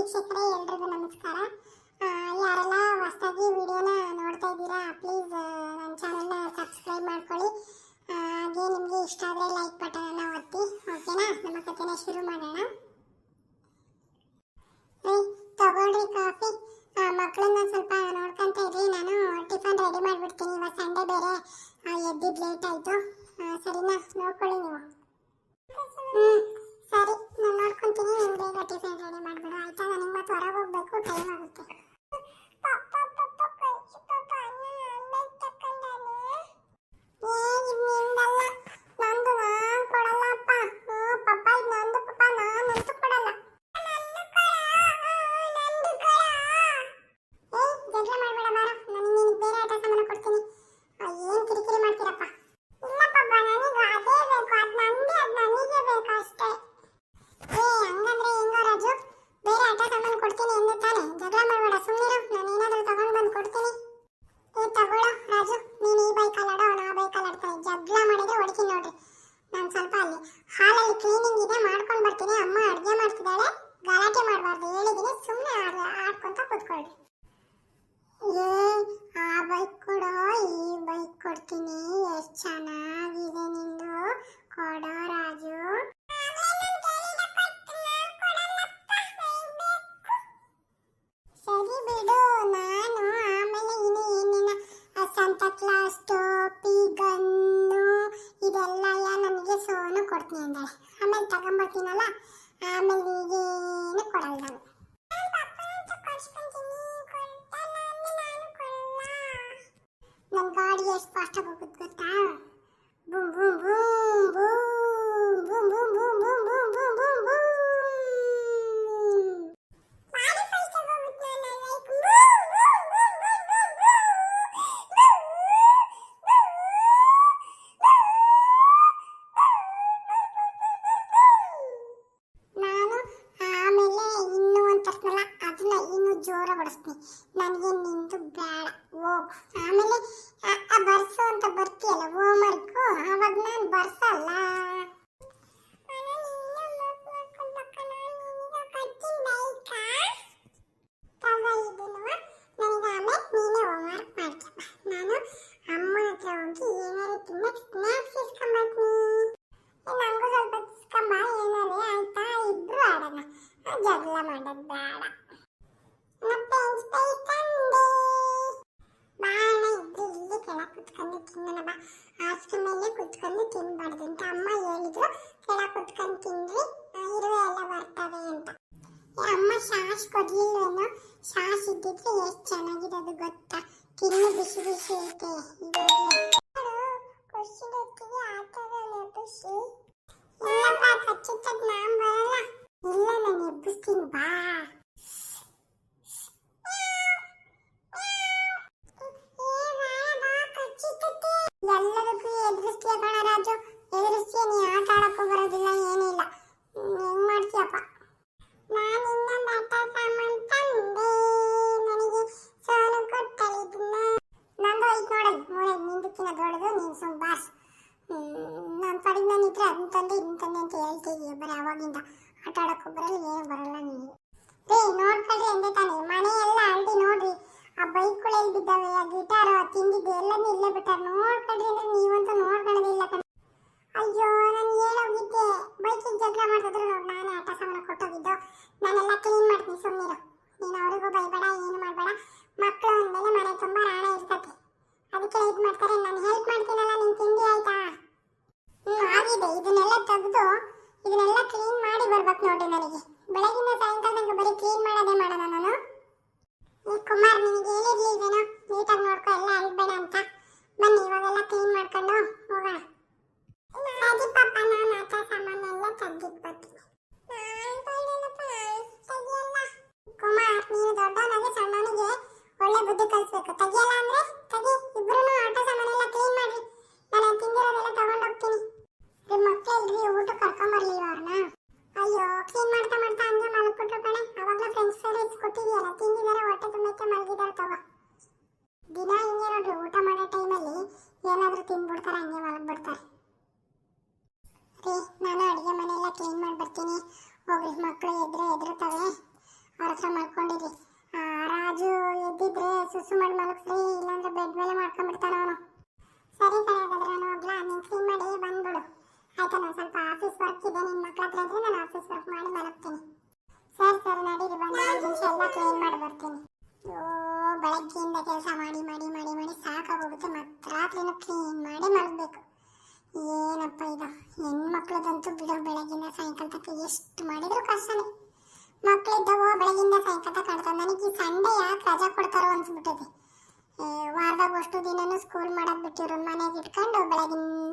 ವೀಕ್ಷಕರೇ, ಎಲ್ರಿಗೂ ನಮಸ್ಕಾರ. ಯಾರೆಲ್ಲ ಹೊಸದಾಗಿ ವಿಡಿಯೋನ ನೋಡ್ತಾ ಇದ್ದೀರಾ, ಪ್ಲೀಸ್ ನನ್ನ ಚಾನಲ್ನ ಸಬ್ಸ್ಕ್ರೈಬ್ ಮಾಡ್ಕೊಳ್ಳಿ. ಹಾಗೆ ನಿಮಗೆ ಇಷ್ಟ ಆದರೆ ಲೈಕ್ ಬಟನನ್ನು ಒತ್ತಿ, ಓಕೆನಾ? ನಮ್ಮ ಕಥೆನ ಶುರು ಮಾಡೋಣ. ರೀ, ತಗೊಳ್ರಿ ಕಾಫಿ. ಮಕ್ಕಳನ್ನ ಸ್ವಲ್ಪ ನೋಡ್ಕೊಂತ ಇರಿ ನಾನು ಟಿಫನ್ ರೆಡಿ ಮಾಡಿಬಿಡ್ತೀನಿ. ಇವತ್ತು ಸಂಡೇ ಬೇರೆ ಎದ್ದಿದ್ದು ಲೇಟ್ ಆಯಿತು ಸರಿನಾ ನೋಡ್ಕೊಳ್ಳಿ ನೀವು ಹ್ಮ್ ಸರಿ ನಾನು ನೋಡ್ಕೊಂತೀನಿ ನೀನು ಬೇಗ ಟಿಫಿನ್ ರೆಡಿ ಮಾಡ್ಬಿಡು ಆಯ್ತಾ ನಾನು ಇವತ್ತು ಹೊರಗೆ ಹೋಗ್ಬೇಕು ಟೈಮ್ ಆಗುತ್ತೆ ಏನ್ ಕಿರಿಕಿರಿ ಮಾಡ್ತೀರಪ್ಪ ಇಲ್ಲಪ್ಪ ನನಗೆ ಅದೇ ಬೇಕು ಅದು ನಂದೇ ಅದು ನನಗೆ ಬೇಕು ಅಷ್ಟೇ ಏ ಹಂಗಂದ್ರೆ ಹೆಂಗೋ ರಾಜು ಬೇರೆ ಆಟ ಸಾಮಾನು ಕೊಡ್ತೀನಿ ಎಂದು ತಾನೆ ಜಗಳ ಮಾಡಬೇಡ ಸುಮ್ಮನಿರು ನಾನು ಏನಾದರೂ ತಗೊಂಡು ಬಂದು ಕೊಡ್ತೀನಿ ಏ ತಗೊಳ್ಳೋ ರಾಜು ನೀನು ಈ ಬೈಕಲ್ಲಿ ಆಡೋ ಅವ್ನು ಆ ಬೈಕಲ್ಲಿ ಆಡ್ತಾನೆ ಜಗಳ ಮಾಡಿದ್ರೆ ಹೊಡಿತೀನಿ ನೋಡ್ರಿ ನಾನು ಸ್ವಲ್ಪ ಅಲ್ಲಿ ಹಾಲಲ್ಲಿ ಕ್ಲೀನಿಂಗ್ ಇದೆ ಮಾಡ್ಕೊಂಡು ಬರ್ತೀನಿ ಅಮ್ಮ ಅಡುಗೆ ಮಾಡ್ತಿದ್ದಾಳೆ ಗಲಾಟೆ ಮಾಡಬಾರ್ದು ಹೇಳಿದ್ದೀನಿ ಸುಮ್ಮನೆ ಆಡ್ ಆಡ್ಕೊಂತ ಕೂತ್ಕೊಳ್ಳಿ ಏ ಆ ಬೈಕ್ ಕೊಡೋ ಈ ಬೈಕ್ ಕೊಡ್ತೀನಿ ಎಷ್ಟು ಚೆನ್ನಾಗಿದೆ ನಿಂದು ಕೊಡೋ ರಾಜು ಸರಿ ಬಿಡು ನಾನು ಆಮೇಲೆ ಇನ್ನು ಏನೇನ ಸಂತ ಕ್ಲಾಸ್ ಟೋಪಿ ಗನ್ನು ಇದೆಲ್ಲ ನನಗೆ ಸೋನು ಕೊಡ್ತೀನಿ ಅಂದಾಳೆ ಆಮೇಲೆ ತಗೊಂಬರ್ತೀನಲ್ಲ? ಆಮೇಲೆ ಈಗೇನು ಕೊಡಲ್ಲ ನಾನು. ನನ್ನ ಗಾಡಿ ಎಷ್ಟು ಫಾಸ್ಟಾಗಿ ಹೋಗುತ್ತೆ ಗೊತ್ತಾ? Boom boom boom. ನನಗೆ ನಿಂದು ಬೇಡ. ಓ, ಆಮೇಲೆ, ಆ- ಬರ್ಸು ಅಂತ ಬರ್ತೀಯಲ್ಲ ಹೋಮ್ವರ್ಕು ಅವಾಗ ನಾನು ಬರ್ಸಲ್ಲ. ನಾನು ಅಮ್ಮ ಹತ್ರ ಹೋಗಿ ಏನಾದ್ರು ತಿನ್ನಕ್ಕೆ ಸಾಸ್ ಕೊಡ್ಲಿಲ್ವೇನೋ ಸಾಸ್ ಇದ್ದಿದ್ರೆ ಎಷ್ಟು ಚೆನ್ನಾಗಿರೋದು ಗೊತ್ತಾ? ತಿನ್ನು ಬಿಸಿ ಬಿಸಿ ಐತೆ ಬರಲ್ಲ. ಇಲ್ಲ, ನಾನು ಎಬ್ಬಿಸ್ತೀನಿ, ಬಾ. ಎಲ್ಲದಕ್ಕೂ ಎದುರಿಸ್ತೀಯ ಕಣ ಬರೀ ಆಟ ಬರಲ್ಲ ಏನು ಬರಲ್ಲ ನಿನಗೆ ರೇ ನೋಡ್ಕೊಳ್ರಿ ಅಂದೆ ತಾನೆ. ಮನೆ ಎಲ್ಲ ಆಲ್ರೆಡಿ ನೋಡ್ರಿ. ಆ ಬೈಕ್ಗಳೆಲ್ಲಿ ಬಿದ್ದಾವೆ? ಆ ಗಿಟಾರು ಆ ತಿಂದಿದ್ದು ಎಲ್ಲನೂ ಇಲ್ಲೇ ಬಿಟ್ಟಾರ. ನೋಡ್ಕೊಳ್ರಿ ಅಂದ್ರೆ ನೀವಂತೂ ನೋಡ್ಕೊಳ್ಳೋದಿಲ್ಲ ಕಣ. ಅಯ್ಯೋ, ನಾನು ಹೇಳೋಗಿದ್ದೆ. ಬೈಕಿಗೆ ಜಗಳ ಮಾಡ್ತಿದ್ರು ನಾನೇ ಆಟ ಸಾಮಾನು ಕೊಟ್ಟೋಗಿದ್ದು. ನಾನೆಲ್ಲ ಕ್ಲೀನ್ ಮಾಡ್ತೀನಿ. ಸುಮ್ಮನಿರು ನೀನು ಅವ್ರಿಗೂ ಬೈಬೇಡ, ಏನು ಮಾಡಬೇಡ. ಮಕ್ಕಳು ಅಂದಮೇಲೆ ಮನೆ ತುಂಬ ರಾಣ ಇರ್ತೈತಿ. ಅದಕ್ಕೆ ಇದು ಮಾಡ್ತಾರೆ. ನಾನು ಹೆಲ್ಪ್ ಮಾಡ್ತೀನಲ್ಲ ನಿನ್ ತಿಂಡಿ ಆಯ್ತಾ ಹ್ಮ್ ಆಗಿದೆ ಇದನ್ನೆಲ್ಲ ತೆಗೆದು ಇದನ್ನೆಲ್ಲ ಕ್ಲೀನ್ ಮಾಡಿ ಬರ್ಬೇಕು ನೋಡಿ ನನಗೆ ಬೆಳಗಿನ ಸಾಯಂಕಾಲ ತನಕ ಬರೀ ಕ್ಲೀನ್ ಮಾಡೋದೇ ಮಾಡೋಣ ನಾನು ಈ ಕುಮಾರ್ ನಿನಗೆ ಹೇಳಿರ್ಲಿಲ್ವೇನೋ ನೀಟಾಗಿ ನೋಡ್ಕೊ ಎಲ್ಲ ಅಳ್ಬೇಡ ಅಂತ ಬನ್ನಿ ಇವಾಗೆಲ್ಲ ಕ್ಲೀನ್ ಮಾಡ್ಕೊಂಡು ಹೋಗೋಣ ಸರಿ ಪಾಪ ನಾನು ಆಟ ಸಾಮಾನೆಲ್ಲ ತೆಗ್ದಿಟ್ಟು ಬರ್ತೀನಿ ಕುಮಾರ್ ನೀನು ದೊಡ್ಡವನಾಗಿ ಸಣ್ಣವನಿಗೆ ಒಳ್ಳೆ ಬುದ್ಧಿ ಕಲಿಸ್ಬೇಕು ತೆಗಿಯಲ್ಲ ಅಂದ್ರೆ ತೆಗಿ ಇಬ್ರು ಆಟ ಸಾಮಾನೆಲ್ಲ ಕ್ಲೀನ್ ಮಾಡ್ರಿ ನಾನು ತಿಂದಿರೋದೆಲ್ಲ ತಗೊಂಡು ಹೋಗ್ತೀನಿ ನಿಮ್ಮ ಮಕ್ಕಳಿಲ್ರಿ ಊಟ ಕರ್ಕೊಂಬರ್ಲಿ ಅವ್ರನ್ನ ಅಯ್ಯೋ ಕ್ಲೀನ್ ಮಾಡ್ತಾ ಮಾಡ್ತಾ ಹಂಗೆ ಮಲ್ಕೊಟ್ರು ಕಣೆ ಅವಾಗಲೂ ಫ್ರೆಂಡ್ಸ್ ಫ್ರೈಸ್ ಕೊಟ್ಟಿದ್ಯಲ್ಲ ತಿಂದಿದ್ದಾರೆ ಹೊಟ್ಟೆ ತುಂಬಕ್ಕೆ ಮಲಗಿದಾರೆ ತಗೋ ದಿನ ಹಿಂಗೆ ನೋಡ್ರಿ ಊಟ ಮಾಡೋ ಟೈಮಲ್ಲಿ ಏನಾದರೂ ತಿಂದ್ಬಿಡ್ತಾರೆ ಹಂಗೆ ಮಲಗ್ಬಿಡ್ತಾರೆ ರೀ ನಾನು ಅಡುಗೆ ಮನೆಯೆಲ್ಲ ಕ್ಲೀನ್ ಮಾಡಿ ಬರ್ತೀನಿ ಹೋಗ್ರಿ ಮಕ್ಕಳು ಎದ್ರೆ ಎದುರುತ್ತವೆ ಅವ್ರ ಹತ್ರ ಮಾಡ್ಕೊಂಡಿರಿ ಆ, ರಾಜು ಎದ್ದಿದ್ರೆ ಸುಸು ಮಾಡಿ ಮಲಗಿಸ್ರಿ ಇಲ್ಲಾಂದ್ರೆ ಬೆಡ್ ಮೇಲೆ ಮಾಡ್ಕೊಂಡ್ಬಿಡ್ತಾನ ಅವನು. ಸರಿ ಸರಿ ಹಾಗಾದ್ರೆ ನಾನು ಹೋಗ್ಲಾ, ನೀನು ಕ್ಲೀನ್ ಮಾಡಿ ಬಂದ್ಬಿಡು. ಆಯ್ತಾ, ನಾನು ಸ್ವಲ್ಪ ಆಫೀಸ್ ವರ್ಕ್ ಇದೆ ನಿನ್ನ ಮಕ್ಕಳ ಹತ್ರ ಇದ್ರೆ ನಾನು ಆಫೀಸ್ ವರ್ಕ್ ಮಾಡಿ ಮಲಗ್ತೀನಿ ಸರಿ ಸರಿ, ನಡೀರಿ, ಬಂದು ಐದು ನಿಮಿಷ ಎಲ್ಲ ಕ್ಲೀನ್ ಮಾಡಿ ಬರ್ತೀನಿ. ಓ, ಬೆಳಗ್ಗೆಯಿಂದ ಕೆಲಸ ಮಾಡಿ ಮಾಡಿ ಮಾಡಿ ಮಾಡಿ ಸಾಕಾಗೋಗುತ್ತೆ. ಮತ್ತೆ ರಾತ್ರಿನೂ ಕ್ಲೀನ್ ಮಾಡಿ ಮಲಗಬೇಕು. ಏನಪ್ಪ ಇದು ಹೆಣ್ಮಕ್ಳದಂತೂ ಬಿಡೋ ಬೆಳಗಿನ ಸಾಯಂಕಾಲ ತನಕ ಎಷ್ಟು ಮಾಡಿದ್ರು ಕಷ್ಟನೇ. ಮಕ್ಕಳಿದ್ದವೋ ಬೆಳಗಿಂದ ಸಾಯಂಕಾಲ ಆಡ್ತಾವೆ ನನಗೆ ಸಂಡೇ ಯಾಕೆ ರಜಾ ಕೊಡ್ತಾರೋ ಅನ್ಸ್ಬಿಟ್ಟಿದೆ. ವಾರದಾಗ ಅಷ್ಟು ದಿನನೂ ಸ್ಕೂಲ್ ಮಾಡಕ್ ಬಿಟ್ಟಿರು ಮನೆಗೆ ಇಟ್ಕೊಂಡು ಬೆಳಗಿಂದ